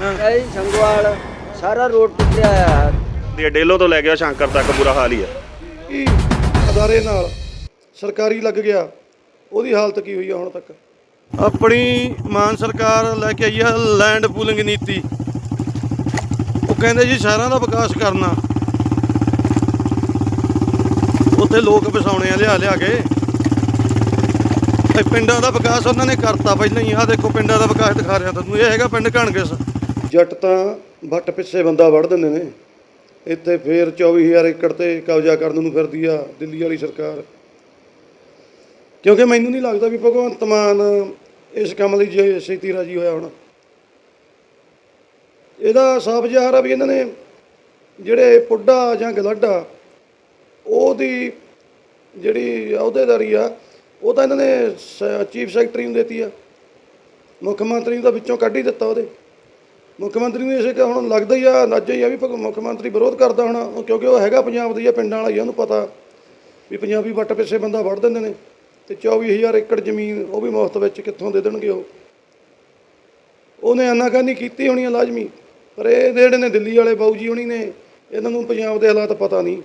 ਕਈ ਸੰਗਵਾਲ ਸਾਰਾ ਰੋਡ ਟੁੱਟਿਆ ਆ ਦੀ ਡੇਲੋ ਤੋਂ ਲੈ ਕੇ ਸ਼ੰਕਰ ਤੱਕ ਬੁਰਾ ਹਾਲ ਹੀ ਹੈ ਕੀ ਅਦਾਰੇ ਨਾਲ ਸਰਕਾਰੀ ਲੱਗ ਗਿਆ ਉਹਦੀ ਹਾਲਤ ਕੀ ਹੋਈ ਆ ਹੁਣ ਤੱਕ? ਆਪਣੀ ਮਾਨ ਸਰਕਾਰ ਲੈ ਕੇ ਆਈ ਆ ਲੈਂਡ ਪੂਲਿੰਗ ਨੀਤੀ। ਉਹ ਕਹਿੰਦੇ ਜੀ ਸ਼ਹਿਰਾਂ ਦਾ ਵਿਕਾਸ ਕਰਨਾ। ਉੱਥੇ ਲੋਕ ਵਸਾਉਣੇ ਆ ਲਿਆ ਲਿਆ ਕੇ। ਇਹ ਪਿੰਡਾਂ ਦਾ ਵਿਕਾਸ ਉਹਨਾਂ ਨੇ ਕਰਤਾ ਪਹਿਲਾਂ ਹੀ। ਆ ਦੇਖੋ ਪਿੰਡਾਂ ਦਾ ਵਿਕਾਸ ਦਿਖਾ ਰਿਹਾ ਤੁਹਾਨੂੰ। ਇਹ ਹੈਗਾ ਪਿੰਡ ਘਣਗਿਸ ਜੱਟ ਤਾਂ ਵੱਟ ਪਿੱਛੇ ਬੰਦਾ ਵੜ ਦਿੰਦੇ ਨੇ। ਇੱਥੇ ਫੇਰ 24000 ਏਕੜ ਤੇ ਕਬਜ਼ਾ ਕਰਨ ਨੂੰ ਫਿਰਦੀ ਆ ਦਿੱਲੀ ਵਾਲੀ ਸਰਕਾਰ। ਕਿਉਂਕਿ ਮੈਨੂੰ ਨਹੀਂ ਲੱਗਦਾ ਵੀ ਭਗਵੰਤ ਮਾਨ ਇਸ ਕੰਮ ਲਈ ਜੇ ਛੇਤੀ ਰਾਜੀ ਹੋਇਆ ਹੋਣਾ। ਇਹਦਾ ਸਾਫ਼ ਜ਼ਾਹਰ ਆ ਵੀ ਇਹਨਾਂ ਨੇ ਜਿਹੜੇ ਪੁੱਡਾ ਜਾਂ ਗਲਾਡਾ, ਉਹਦੀ ਜਿਹੜੀ ਅਹੁਦੇਦਾਰੀ ਆ, ਉਹ ਤਾਂ ਇਹਨਾਂ ਨੇ ਚੀਫ ਸੈਕਟਰੀ ਨੂੰ ਦੇਤੀ ਆ। ਮੁੱਖ ਮੰਤਰੀ ਨੂੰ ਤਾਂ ਵਿੱਚੋਂ ਕੱਢ ਹੀ ਦਿੱਤਾ ਉਹਦੇ। ਮੁੱਖ ਮੰਤਰੀ ਨੂੰ ਇਸੇ ਕਿ ਹੁਣ ਲੱਗਦਾ ਹੀ ਆ, ਨੱਜ ਹੀ ਆ ਵੀ ਭਗ- ਮੁੱਖ ਮੰਤਰੀ ਵਿਰੋਧ ਕਰਦਾ ਹੋਣਾ। ਉਹ ਕਿਉਂਕਿ ਉਹ ਹੈਗਾ ਪੰਜਾਬ ਦੀ ਆ ਪਿੰਡਾਂ ਵਾਲਾ ਹੀ ਆ, ਉਹਨੂੰ ਪਤਾ ਵੀ ਪੰਜਾਬੀ ਵੱਟ ਪਿੱਛੇ ਬੰਦਾ ਵੜ ਦਿੰਦੇ ਨੇ ਤੇ 24000 ਏਕੜ ਜ਼ਮੀਨ ਉਹ ਵੀ ਮੁਫਤ ਵਿੱਚ ਕਿੱਥੋਂ ਦੇ ਦੇਣਗੇ ਉਹ। ਉਹਨੇ ਆਨਾਕਾਨੀ ਕੀਤੀ ਹੋਣੀ ਆ ਲਾਜ਼ਮੀ, ਪਰ ਇਹ ਜਿਹੜੇ ਨੇ ਦਿੱਲੀ ਵਾਲੇ ਬਾਊ ਜੀ ਹੋਣੀ ਨੇ, ਇਹਨਾਂ ਨੂੰ ਪੰਜਾਬ ਦੇ ਹਾਲਾਤ ਪਤਾ ਨਹੀਂ।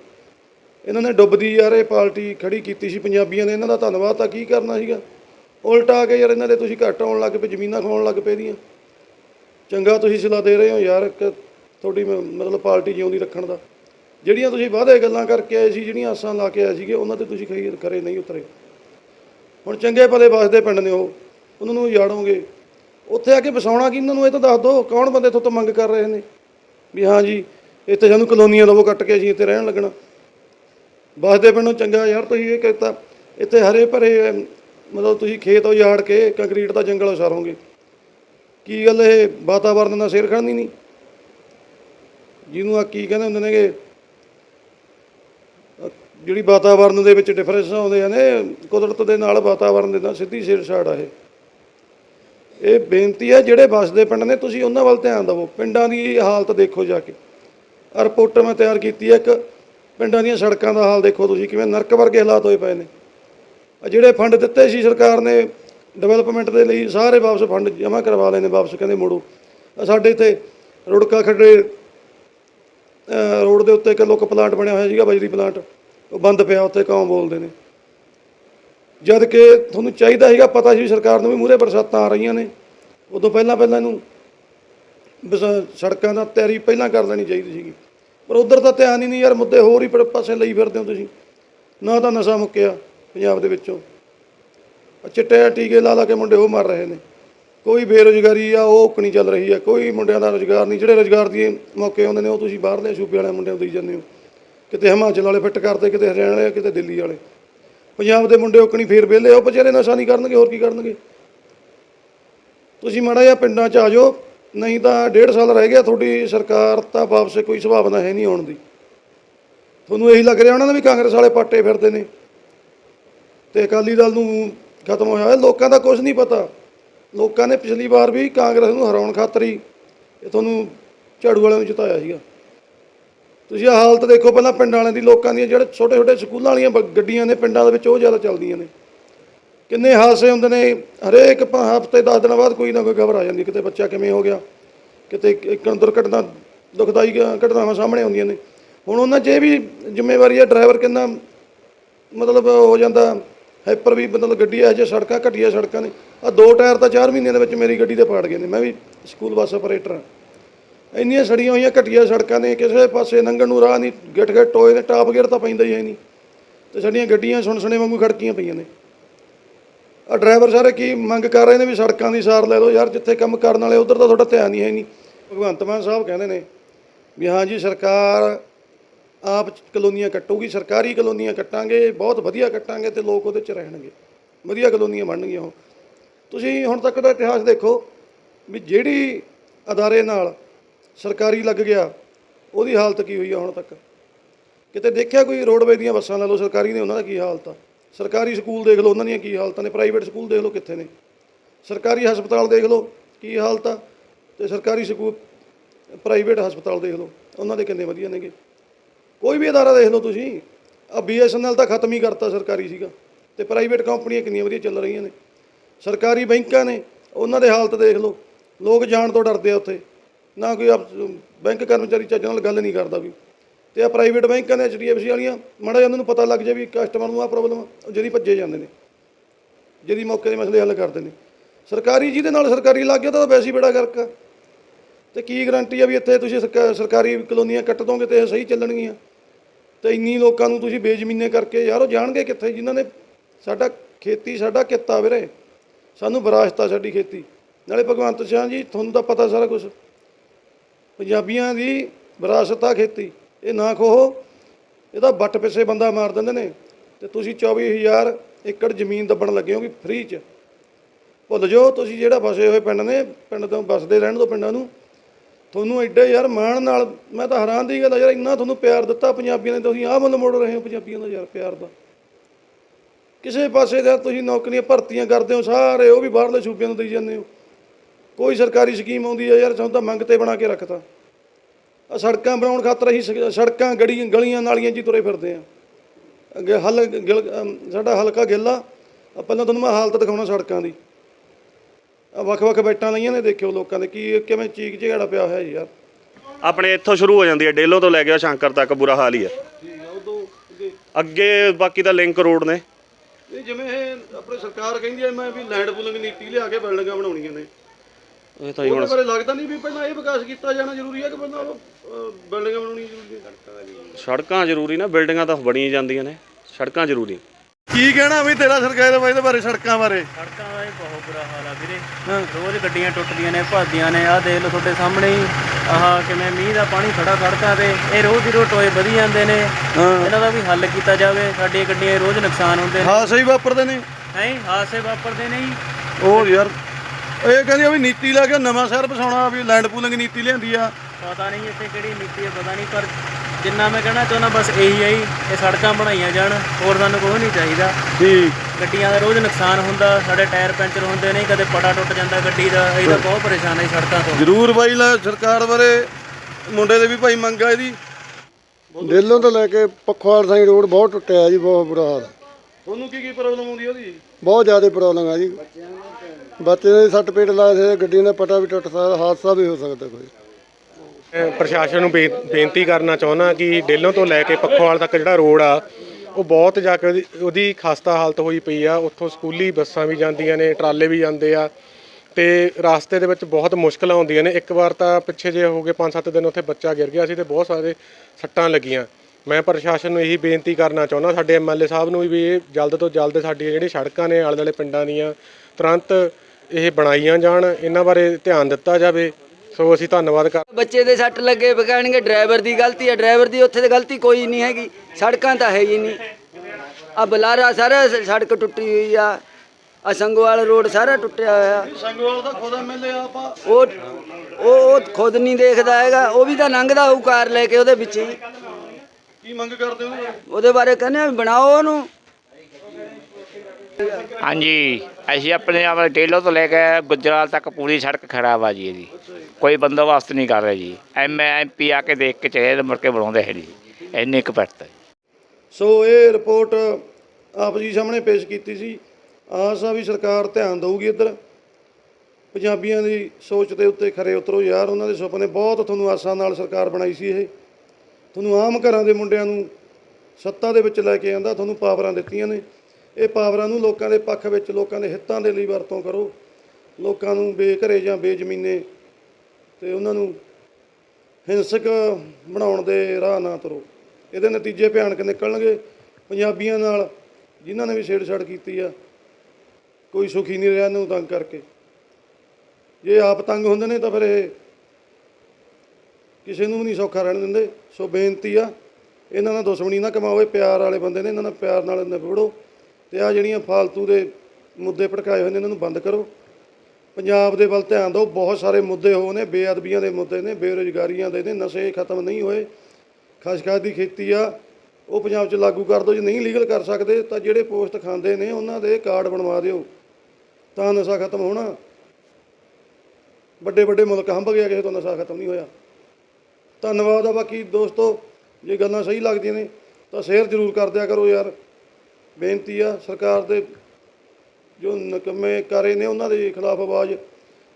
ਇਹਨਾਂ ਨੇ ਡੁੱਬਦੀ ਯਾਰ ਇਹ ਪਾਰਟੀ ਖੜੀ ਕੀਤੀ ਸੀ ਪੰਜਾਬੀਆਂ ਨੇ, ਇਹਨਾਂ ਦਾ ਧੰਨਵਾਦ ਤਾਂ ਕੀ ਕਰਨਾ ਸੀਗਾ? ਉਲਟਾ ਆ ਕੇ ਯਾਰ ਇਹਨਾਂ ਦੇ ਤੁਸੀਂ ਘੱਟ ਆਉਣ ਲੱਗ ਪਏ, ਜ਼ਮੀਨਾਂ ਖਵਾਉਣ ਲੱਗ ਪਏ ਦੀਆਂ। ਚੰਗਾ ਤੁਸੀਂ ਸਲਾਹ ਦੇ ਰਹੇ ਹੋ ਯਾਰ ਇੱਕ ਤੁਹਾਡੀ ਮ- ਮਤਲਬ ਪਾਰਟੀ ਜਿਉਂਦੀ ਰੱਖਣ ਦਾ। ਜਿਹੜੀਆਂ ਤੁਸੀਂ ਵਾਅਦੇ ਗੱਲਾਂ ਕਰਕੇ ਆਏ ਸੀ ਜਿਹੜੀਆਂ ਆਸਾਂ ਲਾ ਕੇ ਆਏ ਸੀਗੇ ਉਹਨਾਂ ਤੇ ਤੁਸੀਂ ਖਈ ਖਰੇ ਨਹੀਂ ਉਤਰੇ। ਹੁਣ ਚੰਗੇ ਭਲੇ ਵਸਦੇ ਪਿੰਡ ਨੇ ਉਹ ਉਹਨਾਂ ਨੂੰ ਉਜਾੜੋਗੇ। ਉੱਥੇ ਆ ਕੇ ਵਸਾਉਣਾ ਕੀ ਇਹਨਾਂ ਨੂੰ ਇਹ ਤਾਂ ਦੱਸ ਦਿਓ ਕੌਣ ਬੰਦੇ ਤੁਹਾਡੇ ਤੋਂ ਮੰਗ ਕਰ ਰਹੇ ਨੇ? ਵੀ ਹਾਂ ਜੀ ਇੱਥੇ ਸਾਨੂੰ ਕਲੋਨੀਆਂ ਦਵੋ ਕੱਟ ਕੇ ਅਸੀਂ ਇੱਥੇ ਰਹਿਣ ਲੱਗਣਾ। ਵਸਦੇ ਪਿੰਡੋਂ ਚੰਗਾ ਯਾਰ ਤੁਸੀਂ ਇਹ ਕਹਿਤਾ ਇੱਥੇ ਹਰੇ ਭਰੇ ਅਮ, ਮਤਲਬ ਤੁਸੀਂ ਖੇਤ ਉਜਾੜ ਕੇ ਕੰਕਰੀਟ ਦਾ ਜੰਗਲ ਉਸਾਰੋਗੇ। ਕੀ ਗੱਲ ਇਹ ਵਾਤਾਵਰਨ ਨਾਲ ਸਿਰ ਖੜਨੀ ਨਹੀਂ? ਜਿਹਨੂੰ ਆ ਕੀ ਕਹਿੰਦੇ ਹੁੰਦੇ ਨੇਗੇ? ਅ, ਜਿਹੜੀ ਵਾਤਾਵਰਨ ਦੇ ਵਿੱਚ ਡਿਫਰੈਂਸ ਆਉਂਦੇ ਆ ਨੇ ਕੁਦਰਤ ਦੇ ਨਾਲ ਵਾਤਾਵਰਨ ਦੇ ਨਾਲ ਸਿੱਧੀ ਛੇੜਛਾੜ ਆ ਇਹ। ਇਹ ਬੇਨਤੀ ਹੈ ਜਿਹੜੇ ਵਸਦੇ ਪਿੰਡ ਨੇ ਤੁਸੀਂ ਉਹਨਾਂ ਵੱਲ ਧਿਆਨ ਦਿਵੋ ਪਿੰਡਾਂ ਦੀ ਹਾਲਤ ਦੇਖੋ ਜਾ ਕੇ। ਆਹ ਰਿਪੋਰਟ ਮੈਂ ਤਿਆਰ ਕੀਤੀ ਹੈ ਇੱਕ। ਪਿੰਡਾਂ ਦੀਆਂ ਸੜਕਾਂ ਦਾ ਹਾਲ ਦੇਖੋ ਤੁਸੀਂ ਕਿਵੇਂ ਨਰਕ ਵਰਗੇ ਹਾਲਾਤ ਹੋਏ ਪਏ ਨੇ। ਆ ਜਿਹੜੇ ਫੰਡ ਦਿੱਤੇ ਸੀ ਸਰਕਾਰ ਨੇ ਡਿਵੈਲਪਮੈਂਟ ਦੇ ਲਈ ਸਾਰੇ ਵਾਪਸ ਫੰਡ ਜਮ੍ਹਾਂ ਕਰਵਾ ਲਏ ਨੇ ਵਾਪਸ, ਕਹਿੰਦੇ ਮੋੜੋ। ਸਾਡੇ ਇੱਥੇ ਰੁੜਕਾ ਖੱਡੇ ਰੋਡ ਦੇ ਉੱਤੇ ਇੱਕ ਲੋਕ ਪਲਾਂਟ ਬਣਿਆ ਹੋਇਆ ਸੀਗਾ, ਬਜਰੀ ਪਲਾਂਟ। ਉਹ ਬੰਦ ਪਿਆ, ਉੱਥੇ ਕੌਮ ਬੋਲਦੇ ਨੇ। ਜਦ ਕਿ ਤੁਹਾਨੂੰ ਚਾਹੀਦਾ ਸੀਗਾ, ਪਤਾ ਸੀ ਵੀ ਸਰਕਾਰ ਨੂੰ ਵੀ ਮੂਹਰੇ ਬਰਸਾਤਾਂ ਆ ਰਹੀਆਂ ਨੇ। ਉਦੋਂ ਪਹਿਲਾਂ ਪਹਿਲਾਂ ਇਹਨੂੰ ਬਸ- ਸੜਕਾਂ ਦਾ ਤਿਆਰੀ ਪਹਿਲਾਂ ਕਰ ਲੈਣੀ ਚਾਹੀਦੀ ਸੀਗੀ। ਪਰ ਉਧਰ ਤਾਂ ਧਿਆਨ ਹੀ ਨਹੀਂ ਯਾਰ, ਮੁੱਦੇ ਹੋਰ ਹੀ ਪ- ਪਾਸੇ ਲਈ ਫਿਰਦੇ ਹੋ ਤੁਸੀਂ। ਨਾ ਤਾਂ ਨਸ਼ਾ ਮੁੱਕਿਆ ਪੰਜਾਬ ਦੇ ਵਿੱਚੋਂ। ਚਿੱਟੇ ਟੀਕੇ ਲਾ ਲਾ ਕੇ ਮੁੰਡੇ ਉਹ ਮਰ ਰਹੇ ਨੇ। ਕੋਈ ਬੇਰੁਜ਼ਗਾਰੀ ਆ, ਉਹ ਉਕਣੀ ਚੱਲ ਰਹੀ ਆ। ਕੋਈ ਮੁੰਡਿਆਂ ਦਾ ਰੁਜ਼ਗਾਰ ਨਹੀਂ, ਜਿਹੜੇ ਰੁਜ਼ਗਾਰ ਦੀ ਮੌਕੇ ਆਉਂਦੇ ਨੇ, ਉਹ ਤੁਸੀਂ ਬਾਹਰਲੇ ਸੂਬੇ ਵਾਲੇ ਮੁੰਡਿਆਂ ਨੂੰ ਦੇਈ ਜਾਂਦੇ ਹੋ। ਕਿਤੇ ਹਿਮਾਚਲ ਵਾਲੇ ਫਿੱਟ ਕਰਦੇ, ਕਿਤੇ ਹਰਿਆਣਾ ਵਾਲੇ, ਕਿਤੇ ਦਿੱਲੀ ਵਾਲੇ। ਪੰਜਾਬ ਦੇ ਮੁੰਡੇ ਉਕਣੀ ਫੇਰ ਵਿਹਲੇ ਉਹ ਵਿਚਾਰੇ ਨਸ਼ਾ ਨਹੀਂ ਕਰਨਗੇ, ਹੋਰ ਕੀ ਕਰਨਗੇ? ਤੁਸੀਂ ਮਾੜਾ ਜਿਹਾ ਪਿੰਡਾਂ 'ਚ ਆ ਜਾਓ, ਨਹੀਂ ਤਾਂ ਡੇਢ ਸਾਲ ਰਹਿ ਗਿਆ, ਤੁਹਾਡੀ ਸਰਕਾਰ ਤਾਂ ਵਾਪਸ ਕੋਈ ਸੰਭਾਵਨਾ ਹੈ ਨਹੀਂ ਆਉਣ ਦੀ। ਤੁਹਾਨੂੰ ਇਹੀ ਲੱਗ ਰਿਹਾ, ਉਹਨਾਂ ਦਾ ਵੀ ਕਾਂਗਰਸ ਵਾਲੇ ਪਾਟੇ ਫਿਰਦੇ ਨੇ। ਤੇ ਅਕਾਲੀ ਦਲ ਨੂੰ ਖਤਮ ਹੋਇਆ ਹੋਇਆ। ਲੋਕਾਂ ਦਾ ਕੁਝ ਨਹੀਂ ਪਤਾ। ਲੋਕਾਂ ਨੇ ਪਿਛਲੀ ਵਾਰ ਵੀ ਕਾਂਗਰਸ ਨੂੰ ਹਰਾਉਣ ਖਾਤਰ ਹੀ ਇਹ ਤੁਹਾਨੂੰ ਝਾੜੂ ਵਾਲਿਆਂ ਨੂੰ ਜਿਤਾਇਆ ਸੀਗਾ। ਤੁਸੀਂ ਆਹ ਹਾਲਤ ਦੇਖੋ, ਪਹਿਲਾਂ ਪਿੰਡਾਂ ਵਾਲਿਆਂ ਦੀ, ਲੋਕਾਂ ਦੀਆਂ ਜਿਹੜੇ ਛੋਟੇ ਛੋਟੇ ਸਕੂਲਾਂ ਵਾਲੀਆਂ ਬ- ਗੱਡੀਆਂ ਨੇ, ਪਿੰਡਾਂ ਦੇ ਵਿੱਚ ਉਹ ਜ਼ਿਆਦਾ ਚੱਲਦੀਆਂ ਨੇ। ਕਿੰਨੇ ਹਾਦਸੇ ਹੁੰਦੇ ਨੇ, ਹਰੇਕ ਹਫ਼ਤੇ 10 ਦਿਨਾਂ ਬਾਅਦ ਕੋਈ ਨਾ ਕੋਈ ਖਬਰ ਆ ਜਾਂਦੀ। ਕਿਤੇ ਬੱਚਾ ਕਿਵੇਂ ਹੋ ਗਿਆ, ਕਿਤੇ ਇੱਕ- ਦੁਰਘਟਨਾ ਦੁਖਦਾਈ ਘਟਨਾਵਾਂ ਸਾਹਮਣੇ ਆਉਂਦੀਆਂ ਨੇ। ਹੁਣ ਉਹਨਾਂ 'ਚ ਇਹ ਵੀ ਜ਼ਿੰਮੇਵਾਰੀ ਹੈ ਡਰਾਈਵਰ ਕਿੰਨਾ ਮਤਲਬ ਹੋ ਜਾਂਦਾ। ਹੈਪਰ ਵੀ ਮਤਲਬ ਗੱਡੀ ਇਹੋ ਜਿਹੀ ਸੜਕਾਂ ਘਟੀਆ ਸੜਕਾਂ ਨੇ। ਆ ਦੋ ਟਾਇਰ ਤਾਂ 4 ਮਹੀਨਿਆਂ ਦੇ ਵਿੱਚ ਮੇਰੀ ਗੱਡੀ ਦੇ ਪਾੜ ਗਏ ਨੇ। ਮੈਂ ਵੀ ਸਕੂਲ ਬੱਸ ਆਪਰੇਟਰ ਹਾਂ। ਇੰਨੀਆਂ ਸੜੀਆਂ ਹੋਈਆਂ ਘਟੀਆ ਸੜਕਾਂ ਨੇ, ਕਿਸੇ ਪਾਸੇ ਲੰਘਣ ਨੂੰ ਰਾਹ ਨਹੀਂ ਗਿੱਟ ਗਿੱਟ ਟੋਏ ਨੇ, ਟਾਪ ਗੇਅਰ ਤਾਂ ਪੈਂਦਾ ਹੀ ਹੈ ਨਹੀਂ। ਤੇ ਸਾਡੀਆਂ ਗੱਡੀਆਂ ਸੁਣਸੁਣੇ ਵਾਂਗੂ ਖੜਕੀਆਂ ਪਈਆਂ ਨੇ। ਆ ਡਰਾਈਵਰ ਸਾਰੇ ਕੀ ਮੰਗ ਕਰ ਰਹੇ ਨੇ ਵੀ ਸੜਕਾਂ ਦੀ ਸਾਰ ਲੈ ਲਓ। ਯਾਰ, ਜਿੱਥੇ ਕੰਮ ਕਰਨ ਵਾਲੇ ਉਧਰ ਤਾਂ ਤੁਹਾਡਾ ਧਿਆਨ ਹੀ ਹੈ ਨਹੀਂ। ਭਗਵੰਤ ਮਾਨ ਸਾਹਿਬ ਕਹਿੰਦੇ ਨੇ ਵੀ ਹਾਂ ਜੀ, ਸਰਕਾਰ ਆਪ ਕਲੋਨੀਆਂ ਕੱਟੂਗੀ, ਸਰਕਾਰੀ ਕਲੋਨੀਆਂ ਕੱਟਾਂਗੇ, ਬਹੁਤ ਵਧੀਆ ਕੱਟਾਂਗੇ ਤੇ ਲੋਕ ਉਹਦੇ 'ਚ ਰਹਿਣਗੇ। ਵਧੀਆ ਕਲੋਨੀਆਂ ਬਣਨਗੀਆਂ ਉਹ। ਤੁਸੀਂ ਹੁਣ ਤੱਕ ਦਾ ਇਤਿਹਾਸ ਦੇਖੋ ਵੀ ਜਿਹੜੀ ਅਦਾਰੇ ਨਾਲ ਸਰਕਾਰੀ ਲੱਗ ਗਿਆ, ਉਹਦੀ ਹਾਲਤ ਕੀ ਹੋਈ ਆ ਹੁਣ ਤੱਕ? ਕਿਤੇ ਦੇਖਿਆ ਕੋਈ ਰੋਡਵੇ ਦੀਆਂ ਬੱਸਾਂ ਲੈ ਲਓ, ਸਰਕਾਰੀ ਨੇ ਉਹਨਾਂ ਦਾ ਕੀ ਹਾਲਤ ਆ? ਸਰਕਾਰੀ ਸਕੂਲ ਦੇਖ ਲਓ, ਉਹਨਾਂ ਦੀਆਂ ਕੀ ਹਾਲਤਾਂ ਨੇ? ਪ੍ਰਾਈਵੇਟ ਸਕੂਲ ਦੇਖ ਲਓ ਕਿੱਥੇ ਨੇ? ਸਰਕਾਰੀ ਹਸਪਤਾਲ ਦੇਖ ਲਓ, ਕੀ ਹਾਲਤ ਆ? ਤੇ ਸਰਕਾਰੀ ਸਕੂਲ ਪ੍ਰਾਈਵੇਟ ਹਸਪਤਾਲ ਦੇਖ ਲਓ, ਉਹਨਾਂ ਦੇ ਕਿੰਨੇ ਵਧੀਆ ਨੇਗੇ। ਕੋਈ ਵੀ ਅਦਾਰਾ ਦੇਖ ਲਓ ਤੁਸੀਂ। ਆ ਬੀਐਸਐਨਐਲ ਤਾਂ ਖਤਮ ਹੀ ਕਰਤਾ ਸਰਕਾਰੀ ਸੀਗਾ ਤੇ ਪ੍ਰਾਈਵੇਟ ਕੰਪਨੀਆਂ ਕਿੰਨੀਆਂ ਵਧੀਆ ਚੱਲ ਰਹੀਆਂ ਨੇ। ਸਰਕਾਰੀ ਬੈਂਕਾਂ ਨੇ, ਉਹਨਾਂ ਦੇ ਹਾਲਤ ਦੇਖ ਲਓ। ਲੋਕ ਜਾਣ ਤੋਂ ਡਰਦੇ ਆ ਉੱਥੇ। ਨਾ ਕੋਈ ਅਫ- ਬੈਂਕ ਕਰਮਚਾਰੀ ਚੱਜ ਨਾਲ ਗੱਲ ਨਹੀਂ ਕਰਦਾ ਵੀ। ਤੇ ਆ ਪ੍ਰਾਈਵੇਟ ਬੈਂਕਾਂ ਨੇ ਐਚਡੀਐਫਸੀ ਵਾਲੀਆਂ, ਮਾੜਾ ਜਿਹਾ ਉਹਨਾਂ ਨੂੰ ਪਤਾ ਲੱਗ ਜਾਏ ਵੀ ਕਸਟਮਰ ਨੂੰ ਆ ਪ੍ਰੋਬਲਮ ਜਿਹੜੀ ਭੱਜੇ ਜਾਂਦੇ ਨੇ। ਜਿਹਦੀ ਮੌਕੇ ਦੇ ਮਸਲੇ ਹੱਲ ਕਰਦੇ ਨੇ। ਸਰਕਾਰੀ ਜਿਹਦੇ ਨਾਲ ਸਰਕਾਰੀ ਲੱਗ ਗਿਆ ਤਾਂ ਵੈਸੇ ਹੀ ਬੜਾ ਗਰਕ ਆ। ਤੇ ਕੀ ਗਾਰੰਟੀ ਆ ਵੀ ਇੱਥੇ ਤੁਸੀਂ ਸਰਕਾਰੀ ਕਲੋਨੀਆਂ ਕੱਟ ਦੋਗੇ ਤੇ ਇਹ ਸਹੀ ਚੱਲਣਗੀਆਂ। ਤੇ ਇੰਨੀ ਲੋਕਾਂ ਨੂੰ ਤੁਸੀਂ ਬੇਜ਼ਮੀਨੇ ਕਰਕੇ ਯਾਰ ਉਹ ਜਾਣਗੇ ਕਿੱਥੇ ਜਿਨ੍ਹਾਂ ਨੇ ਸਾਡਾ ਖੇਤੀ, ਸਾਡਾ ਕਿੱਤਾ ਵੀਰੇ। ਸਾਨੂੰ ਵਿਰਾਸਤ ਆ ਸਾਡੀ ਖੇਤੀ। ਨਾਲੇ ਭਗਵੰਤ ਸਿੰਘ ਜੀ, ਤੁਹਾਨੂੰ ਤਾਂ ਪਤਾ ਸਾਰਾ ਕੁਝ ਪੰਜਾਬੀਆਂ ਦੀ ਵਿਰਾਸਤ ਆ ਖੇਤੀ। ਇਹ ਨਾ ਖੋਹੋ। ਇਹਦਾ ਵੱਟ ਪਿੱਛੇ ਬੰਦਾ ਮਾਰ ਦਿੰਦੇ ਨੇ। ਤੇ ਤੁਸੀਂ 24000 ਏਕੜ ਜ਼ਮੀਨ ਦੱਬਣ ਲੱਗੇ ਹੋ ਕਿ ਫ੍ਰੀ 'ਚ। ਭੁੱਲ ਜਾਓ, ਤੁਸੀਂ ਜਿਹੜਾ ਵਸੇ ਹੋਏ ਪਿੰਡ ਨੇ, ਪਿੰਡ ਤੋਂ, ਵਸਦੇ ਰਹਿਣ ਦੋ ਪਿੰਡਾਂ ਨੂੰ। ਤੁਹਾਨੂੰ ਐਡੇ ਯਾਰ ਮਾਣ ਨਾਲ ਮੈਂ ਤਾਂ ਹੈਰਾਨ ਦੀ ਗੱਲ ਆ ਯਾਰ, ਇੰਨਾ ਤੁਹਾਨੂੰ ਪਿਆਰ ਦਿੱਤਾ ਪੰਜਾਬੀਆਂ ਨੇ ਤੁਸੀਂ ਆਹ ਮੁੱਲ ਮੋੜ ਰਹੇ ਹੋ ਪੰਜਾਬੀਆਂ ਦਾ ਯਾਰ ਪਿਆਰ ਦਾ। ਕਿਸੇ ਪਾਸੇ ਦਾ ਤੁਸੀਂ ਨੌਕਰੀਆਂ ਭਰਤੀਆਂ ਕਰਦੇ ਹੋ, ਸਾਰੇ ਉਹ ਵੀ ਬਾਹਰਲੇ ਸੂਬਿਆਂ ਨੂੰ ਦੇਈ ਜਾਂਦੇ ਹੋ। ਕੋਈ ਸਰਕਾਰੀ ਸਕੀਮ ਆਉਂਦੀ ਹੈ ਯਾਰ, ਸਾਨੂੰ ਤਾਂ ਮੰਗ ਤੇ ਬਣਾ ਕੇ ਰੱਖਤਾ। ਆ ਸੜਕਾਂ ਬਣਾਉਣ ਖਾਤਰ ਅਸੀਂ ਸ- ਸੜਕਾਂ ਗੜੀਆਂ, ਗਲੀਆਂ, ਨਾਲੀਆਂ 'ਚ ਹੀ ਤੁਰੇ ਫਿਰਦੇ ਆ। ਅੱਗੇ ਹਲ ਸਾਡਾ ਹਲਕਾ ਗਿੱਲਾ ਪਹਿਲਾਂ ਤੁਹਾਨੂੰ ਮੈਂ ਹਾਲਤ ਦਿਖਾਉਣਾ ਸੜਕਾਂ ਦੀ। ਵੱਖ-ਵੱਖ ਬੈਟਾਂ ਲਈਆਂ ਨੇ ਦੇਖਿਓ ਲੋਕਾਂ ਦੇ ਕੀ ਕਿਵੇਂ ਚੀਕ ਝਗੜਾ ਪਿਆ ਹੋਇਆ ਜੀ ਯਾਰ। ਆਪਣੇ ਇੱਥੋਂ ਸ਼ੁਰੂ ਹੋ ਜਾਂਦੀ ਹੈ ਡੇਲੋ ਤੋਂ ਲੈ ਕੇ ਸ਼ੰਕਰ ਤੱਕ ਬੁਰਾ ਹਾਲ ਹੀ ਹੈ। ਅੱਗੇ ਬਾਕੀ ਤਾਂ ਲਿੰਕ ਰੋਡ ਨੇ। ਇਹ ਜਿਵੇਂ ਇਹ ਆਪਣੀ ਸਰਕਾਰ ਕਹਿੰਦੀ ਹੈ ਮੈਂ ਵੀ ਲੈਂਡ ਪੂਲਿੰਗ ਨੀਤੀ ਲਿਆ ਕੇ ਬਿਲਡਿੰਗਾਂ ਬਣਾਉਣੀਆਂ ਨੇ। ਇਹ ਤਾਂ ਹੁਣ ਉਹਦੇ ਬਾਰੇ ਲੱਗਦਾ ਨਹੀਂ ਵੀ ਪਹਿਲਾਂ ਇਹ ਵਿਕਾਸ ਕੀਤਾ ਜਾਣਾ ਜ਼ਰੂਰੀ ਹੈ ਕਿ ਪਹਿਲਾਂ ਉਹ, ਬਿਲਡਿੰਗਾਂ ਬਣਾਉਣੀਆਂ ਜ਼ਰੂਰੀ ਹੈ? ਸੜਕਾਂ ਜ਼ਰੂਰੀ ਨਾ ਬਿਲਡਿੰਗਾਂ ਤਾਂ ਬਣੀ ਜਾਂਦੀਆਂ ਨੇ ਸੜਕਾਂ ਜ਼ਰੂਰੀ। ਕੀ ਕਹਿਣਾ ਵੀ ਤੇਰਾ ਸਰਕਾਰ ਦੇ ਇਹਦੇ ਬਾਰੇ ਸੜਕਾਂ ਬਾਰੇ? ਸੜਕਾਂ ਦਾ ਹੀ ਬਹੁਤ ਬੁਰਾ ਹਾਲ ਆ ਵੀਰੇ। ਰੋਜ਼ ਗੱਡੀਆਂ ਟੁੱਟਦੀਆਂ ਨੇ ਭੱਜਦੀਆਂ ਨੇ ਆਹ ਦੇਖ ਲਓ ਤੁਹਾਡੇ ਸਾਹਮਣੇ ਹੀ। ਆਹ ਕਿਵੇਂ ਮੀਂਹ ਦਾ ਪਾਣੀ ਖੜਾ ਸੜਕਾਂ ਤੇ ਇਹ ਰੋਜ਼ ਦੀ ਰੋਜ਼ ਟੋਏ ਵਧੀ ਜਾਂਦੇ ਨੇ। ਇਹਨਾਂ ਦਾ ਵੀ ਹੱਲ ਕੀਤਾ ਜਾਵੇ ਸਾਡੀਆਂ ਗੱਡੀਆਂ 'ਚ ਰੋਜ਼ ਨੁਕਸਾਨ ਹੁੰਦੇ ਨੇ। ਹਾਂ ਸਹੀ ਵਾਪਰਦੇ ਨੇ। ਹੈ ਹਾਸੇ ਵਾਪਰਦੇ ਨੇ ਜੀ। ਉਹ ਯਾਰ ਇਹ ਕਹਿੰਦੀ ਆ ਵੀ ਨੀਤੀ ਲਾ ਕੇ ਨਵਾਂ ਸ਼ਹਿਰ ਬਸਾਉਣਾ ਵੀ ਲੈਂਡ ਪੂਲਿੰਗ ਨੀਤੀ ਲਿਆਂਦੀ ਆ। ਪਤਾ ਨਹੀਂ ਇੱਥੇ ਕਿਹੜੀ ਨੀਤੀ ਹੈ ਪਤਾ ਨਹੀਂ ਪਰ ਜਿੰਨਾ ਮੈਂ ਕਹਿਣਾ ਚਾਹੁੰਦਾ ਬਸ ਇਹੀ ਹੈ ਜੀ ਇਹ ਸੜਕਾਂ ਬਣਾਈਆਂ ਜਾਣ ਹੋਰ ਸਾਨੂੰ ਕੋਈ ਨਹੀਂ ਚਾਹੀਦਾ। ਠੀਕ। ਗੱਡੀਆਂ ਦਾ ਰੋਜ਼ ਨੁਕਸਾਨ ਹੁੰਦਾ ਸਾਡੇ ਟਾਇਰ ਪੈਂਚਰ ਹੁੰਦੇ ਨੇ ਕਦੇ ਪਟਾ ਟੁੱਟ ਜਾਂਦਾ ਗੱਡੀ ਦਾ ਅਸੀਂ ਤਾਂ ਬਹੁਤ ਪਰੇਸ਼ਾਨ ਹਾਂ ਸੜਕਾਂ ਤੋਂ। ਜ਼ਰੂਰ ਬਾਈ ਲੈ ਸਰਕਾਰ ਬਾਰੇ ਮੁੰਡੇ ਦੇ ਵੀ ਭਾਈ ਮੰਗ ਆ ਇਹਦੀ। ਤੋਂ ਲੈ ਕੇ ਪਖਵਾੜ ਸਾਈ ਰੋਡ ਬਹੁਤ ਟੁੱਟਿਆ ਜੀ ਬਹੁਤ ਬੁਰਾ ਹਾਲ। ਤੁਹਾਨੂੰ ਕੀ ਕੀ ਪ੍ਰੋਬਲਮ ਆਉਂਦੀ ਉਹਦੀ? ਬਹੁਤ ਜ਼ਿਆਦਾ ਪ੍ਰੋਬਲਮ ਆ ਜੀ। ਬੱਚੇ ਦੇ ਸੱਟ ਪੇਟ ਲਾਏ ਸੀ ਗੱਡੀ ਦਾ ਪਟਾ ਵੀ ਟੁੱਟ ਸਕਦਾ ਹਾਦਸਾ ਵੀ ਹੋ ਸਕਦਾ ਕੋਈ। ਪ੍ਰਸ਼ਾਸਨ ਨੂੰ ਬੇ- ਬੇਨਤੀ ਕਰਨਾ ਚਾਹੁੰਦਾ ਕਿ ਡੇਲੋਂ ਤੋਂ ਲੈ ਕੇ ਪੱਖੋਵਾਲ ਤੱਕ ਜਿਹੜਾ ਰੋਡ ਆ, ਉਹ ਬਹੁਤ ਜਾ ਕੇ ਉਹਦੀ- ਉਹਦੀ ਖਸਤਾ ਹਾਲਤ ਹੋਈ ਪਈ ਆ। ਉੱਥੋਂ ਸਕੂਲੀ ਬੱਸਾਂ ਵੀ ਜਾਂਦੀਆਂ ਨੇ, ਟਰਾਲੇ ਵੀ ਜਾਂਦੇ ਆ ਤੇ ਰਾਸਤੇ ਦੇ ਵਿੱਚ ਬਹੁਤ ਮੁਸ਼ਕਲਾਂ ਆਉਂਦੀਆਂ ਨੇ। ਇੱਕ ਵਾਰ ਤਾਂ ਪਿੱਛੇ ਜੇ ਹੋ ਗਏ 5-7 ਦਿਨ ਉੱਥੇ ਬੱਚਾ ਗਿਰ ਗਿਆ ਸੀ ਤੇ ਬਹੁਤ ਸਾਰੇ ਸੱਟਾਂ ਲੱਗੀਆਂ। ਮੈਂ ਪ੍ਰਸ਼ਾਸਨ ਨੂੰ ਇਹੀ ਬੇਨਤੀ ਕਰਨਾ ਚਾਹੁੰਦਾ, ਸਾਡੇ ਐਮਐਲਏ ਸਾਹਿਬ ਨੂੰ ਵੀ ਇਹ ਜਲਦ ਤੋਂ ਜਲਦ ਸਾਡੀਆਂ ਜਿਹੜੀਆਂ ਸੜਕਾਂ ਨੇ ਆਲੇ ਦੁਆਲੇ ਪਿੰਡਾਂ ਦੀਆਂ, ਤੁਰੰਤ ਇਹ ਬਣਾਈਆਂ ਜਾਣ। ਇਹਨਾਂ ਬਾਰੇ ਧਿਆਨ ਦਿੱਤਾ ਜਾਵੇ। ਸੋ ਅਸੀਂ ਧੰਨਵਾਦ ਕਰ ਬੱਚੇ ਦੇ ਸੱਟ ਲੱਗੇ ਕਹਿਣਗੇ ਡਰਾਈਵਰ ਦੀ ਗਲਤੀ ਹੈ ਡਰਾਈਵਰ ਦੀ ਉੱਥੇ ਤੇ ਗਲਤੀ ਕੋਈ ਨਹੀਂ ਹੈਗੀ ਸੜਕਾਂ ਤਾਂ ਹੈ ਹੀ ਨਹੀਂ। ਆ ਬਲਾਰਾ ਸਾਰਾ ਸੜਕ ਟੁੱਟੀ ਹੋਈ ਆ ਆ ਸੰਗੋਵਾਲ ਰੋਡ ਸਾਰਾ ਟੁੱਟਿਆ ਹੋਇਆ। ਸੰਗਵਾਲ ਦਾ ਖੁਦ ਐਮਐਲਏ ਆਪਾਂ। ਉਹ ਉਹ ਉਹ ਖੁਦ ਨਹੀਂ ਦੇਖਦਾ ਹੈਗਾ ਉਹ ਵੀ ਤਾਂ ਲੰਘਦਾ ਹੋਊ ਕਾਰ ਲੈ ਕੇ ਉਹਦੇ ਵਿੱਚ ਹੀ। ਕੀ ਮੰਗ ਕਰਦੇ ਹੋ? ਉਹਦੇ ਬਾਰੇ ਕਹਿੰਦੇ ਆ ਵੀ ਬਣਾਓ ਉਹਨੂੰ। ਹਾਂਜੀ, ਅਸੀਂ ਆਪਣੇ ਆਪ ਡੇਲੋ ਤੋਂ ਲੈ ਕੇ ਗੁਜਰਾਲ ਤੱਕ ਪੂਰੀ ਸੜਕ ਖਰਾਬ ਆ ਜੀ ਇਹਦੀ। ਕੋਈ ਬੰਦੋਬਸਤ ਨਹੀਂ ਕਰ ਰਿਹਾ ਜੀ। ਐਮ ਐਮਪੀ ਆ ਕੇ ਦੇਖ ਕੇ ਚਲੇ ਮੁੜ ਕੇ ਬਣਾਉਂਦੇ ਹੈ ਜੀ। ਇੰਨੀ ਕੁ ਪੜਤ ਸੋ ਇਹ ਰਿਪੋਰਟ ਆਪ ਜੀ ਸਾਹਮਣੇ ਪੇਸ਼ ਕੀਤੀ ਸੀ। ਆਸ ਆ ਵੀ ਸਰਕਾਰ ਧਿਆਨ ਦਊਗੀ ਇੱਧਰ। ਪੰਜਾਬੀਆਂ ਦੀ ਸੋਚ ਦੇ ਉੱਤੇ ਖਰੇ ਉਤਰੋ ਯਾਰ। ਉਹਨਾਂ ਦੇ ਸੁਪਨੇ ਬਹੁਤ ਤੁਹਾਨੂੰ ਆਸਾਂ ਨਾਲ ਸਰਕਾਰ ਬਣਾਈ ਸੀ ਇਹ। ਤੁਹਾਨੂੰ ਆਮ ਘਰਾਂ ਦੇ ਮੁੰਡਿਆਂ ਨੂੰ ਸੱਤਾ ਦੇ ਵਿੱਚ ਲੈ ਕੇ ਆਂਦਾ, ਤੁਹਾਨੂੰ ਪਾਵਰਾਂ ਦਿੱਤੀਆਂ ਨੇ। ਇਹ ਪਾਵਰਾਂ ਨੂੰ ਲੋਕਾਂ ਦੇ ਪੱਖ ਵਿੱਚ, ਲੋਕਾਂ ਦੇ ਹਿੱਤਾਂ ਦੇ ਲਈ ਵਰਤੋਂ ਕਰੋ। ਲੋਕਾਂ ਨੂੰ ਬੇਘਰੇ ਜਾਂ ਬੇਜ਼ਮੀਨੇ ਤੇ ਉਹਨਾਂ ਨੂੰ ਹਿੰਸਕ ਬਣਾਉਣ ਦੇ ਰਾਹ ਨਾ ਤੁਰੋ। ਇਹਦੇ ਨਤੀਜੇ ਭਿਆਨਕ ਨਿਕਲਣਗੇ। ਪੰਜਾਬੀਆਂ ਨਾਲ ਜਿਨ੍ਹਾਂ ਨੇ ਵੀ ਛੇੜਛਾੜ ਕੀਤੀ ਆ, ਕੋਈ ਸੁਖੀ ਨਹੀਂ ਰਿਹਾ ਇਹਨੂੰ ਤੰਗ ਕਰਕੇ। ਜੇ ਆਪ ਤੰਗ ਹੁੰਦੇ ਨੇ ਤਾਂ ਫਿਰ ਇਹ ਕਿਸੇ ਨੂੰ ਵੀ ਨਹੀਂ ਸੌਖਾ ਰਹਿਣ ਦਿੰਦੇ। ਸੋ ਬੇਨਤੀ ਆ, ਇਹਨਾਂ ਨਾਲ ਦੁਸ਼ਮਣੀ ਨਾ ਕਮਾਓ। ਇਹ ਪਿਆਰ ਵਾਲੇ ਬੰਦੇ ਨੇ, ਇਹਨਾਂ ਨਾਲ ਪਿਆਰ ਨਾਲ ਨਿਬੜੋ ਤੇ ਆ ਜਿਹੜੀਆਂ ਫਾਲਤੂ ਦੇ ਮੁੱਦੇ ਭੜਕਾਏ ਹੋਏ ਨੇ, ਇਹਨਾਂ ਨੂੰ ਬੰਦ ਕਰੋ। ਪੰਜਾਬ ਦੇ ਵੱਲ ਧਿਆਨ ਦਿਓ, ਬਹੁਤ ਸਾਰੇ ਮੁੱਦੇ ਹੋ ਨੇ, ਬੇਅਦਬੀਆਂ ਦੇ ਮੁੱਦੇ ਨੇ, ਬੇਰੁਜ਼ਗਾਰੀਆਂ ਦੇ ਨੇ, ਨਸ਼ੇ ਖਤਮ ਨਹੀਂ ਹੋਏ। ਖਸਖਸ ਦੀ ਖੇਤੀ ਆ, ਉਹ ਪੰਜਾਬ 'ਚ ਲਾਗੂ ਕਰ ਦਿਓ, ਜੇ ਨਹੀਂ ਲੀਗਲ ਕਰ ਸਕਦੇ, ਤਾਂ ਜਿਹੜੇ ਪੋਸਟ ਖਾਂਦੇ ਨੇ, ਉਹਨਾਂ ਦੇ ਕਾਰਡ ਬਣਵਾ ਦਿਓ। ਤਾਂ ਨਸ਼ਾ ਖਤਮ ਹੋਣਾ। ਵੱਡੇ ਵੱਡੇ ਮੁਲਕ ਹੰਭ ਗਿਆ, ਕਿਸੇ ਤੋਂ ਨਸ਼ਾ ਖਤਮ ਨਹੀਂ ਹੋਇਆ। ਧੰਨਵਾਦ ਆ ਬਾਕੀ ਦੋਸਤੋ, ਜੇ ਗੱਲਾਂ ਸਹੀ ਲੱਗਦੀਆਂ ਨੇ, ਤਾਂ ਸ਼ੇਅਰ ਜ਼ਰੂਰ ਕਰ ਦਿਆ ਕਰੋ ਯਾਰ। ਬੇਨਤੀ ਆ ਸਰਕਾਰ ਦੇ ਜੋ ਨਕਮੇ ਕਾਰੇ ਨੇ, ਉਹਨਾਂ ਦੇ ਖਿਲਾਫ ਆਵਾਜ਼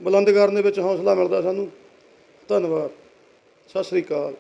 ਬੁਲੰਦ ਕਰਨ ਦੇ ਵਿੱਚ ਹੌਸਲਾ ਮਿਲਦਾ ਸਾਨੂੰ। ਧੰਨਵਾਦ। ਸਤਿ ਸ੍ਰੀ ਅਕਾਲ।